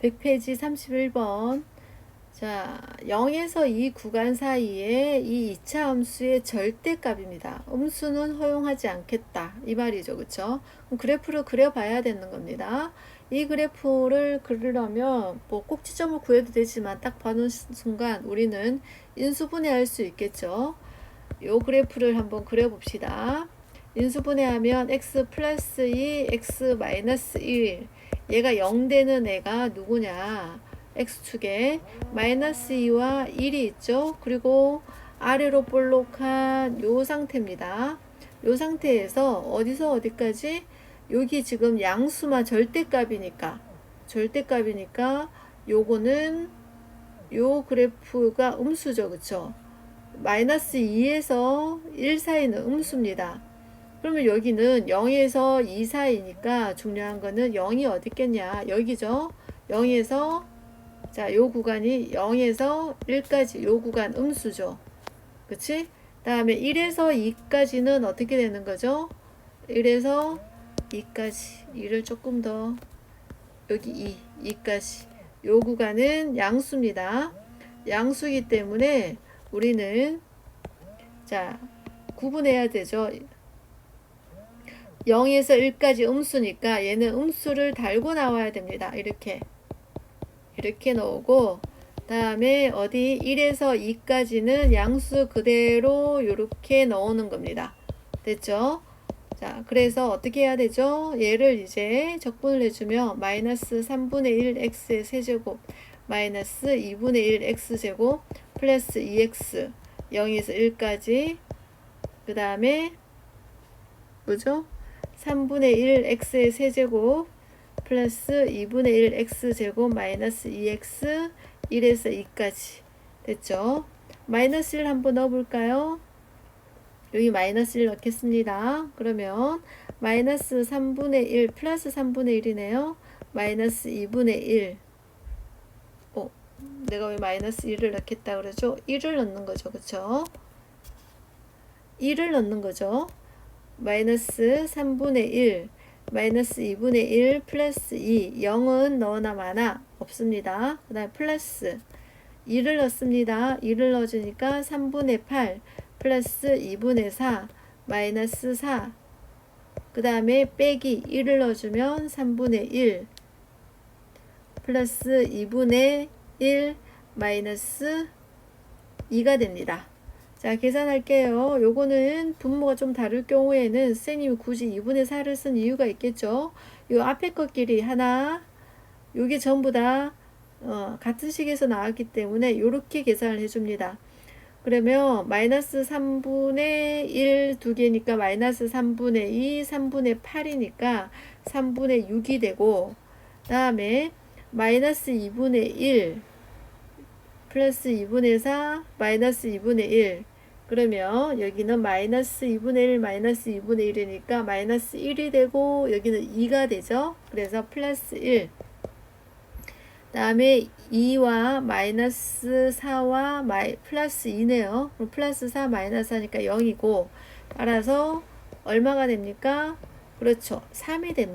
100페이지 31번. 자, 0에서 이 구간 사이에 이 2차 함수의 절대값입니다. 음수는 허용하지 않겠다. 이 말이죠. 그쵸? 그럼 그래프를 그려봐야 되는 겁니다. 이 그래프를 그리려면 뭐 꼭지점을 구해도 되지만 딱 보는 순간 우리는 인수분해할 수 있겠죠. 요 그래프를 한번 그려봅시다. 인수분해하면 x 플러스 2, x 마이너스 1. 얘가 0 되는 애가 누구냐? x축에 마이너스 2와 1이 있죠. 그리고 아래로 볼록한 요 상태입니다. 요 상태에서 어디서 어디까지? 여기 지금 양수만 절대값이니까 절대값이니까 요거는 요 그래프가 음수죠. 그쵸? 마이너스 2에서 1 사이는 음수입니다. 그러면 여기는 0에서 2 사이니까 중요한 거는 0이 어디 있겠냐? 여기죠. 0에서 자, 요 구간이 0에서 1까지 요 구간 음수죠. 그치? 다음에 1에서 2까지는 어떻게 되는 거죠? 1에서 2까지 2를 조금 더 여기 2, 2까지 요 구간은 양수입니다. 양수이기 때문에 우리는 자 구분해야 되죠. 0에서 1까지 음수니까 얘는 음수를 달고 나와야 됩니다. 이렇게 이렇게 넣고 다음에 어디 1에서 2까지는 양수 그대로 이렇게 넣는 겁니다. 됐죠? 자, 그래서 어떻게 해야 되죠? 얘를 이제 적분을 해주면 마이너스 3분의 1 x의 세제곱 마이너스 2분의 1 x제곱 플러스 2x 0에서 1까지 그 다음에 뭐죠? 3분의 1 x의 세제곱 플러스 2분의 1 x제곱 마이너스 2x 1에서 2까지 됐죠? 마이너스 1 한번 넣어볼까요? 여기 마이너스 1 넣겠습니다. 그러면 마이너스 3분의 1 플러스 3분의 1이네요. 마이너스 2분의 1 어, 내가 왜 마이너스 1을 넣겠다 그러죠? 1을 넣는 거죠. 그쵸? 1을 넣는 거죠. 마이너스 3분의 1 마이너스 2분의 1 플러스 2 0은 넣어나 마나 없습니다. 그 다음에 플러스 2를 넣습니다. 2를 넣어주니까 3분의 8 플러스 2분의 4 마이너스 4 그 다음에 빼기 1을 넣어주면 3분의 1 플러스 2분의 1 마이너스 2가 됩니다. 자, 계산할게요. 요거는 분모가 좀 다를 경우에는 선생님이 굳이 2분의 4를 쓴 이유가 있겠죠. 요 앞에 것끼리 하나, 요게 전부 다 어, 같은 식에서 나왔기 때문에 요렇게 계산을 해줍니다. 그러면 마이너스 3분의 1 두 개니까 마이너스 3분의 2, 3분의 8이니까 3분의 6이 되고 다음에 마이너스 2분의 1 플러스 2분의 4 마이너스 2분의 1 그러면 여기는 마이너스 2분의 1 마이너스 2분의 1이니까 마이너스 1이 되고 여기는 2가 되죠? 그래서 플러스 1 다음에 2와 마이너스 4와 마이, 플러스 2네요. 그럼 플러스 4 마이너스 하니까 0이고 따라서 얼마가 됩니까? 그렇죠. 3이 됩니다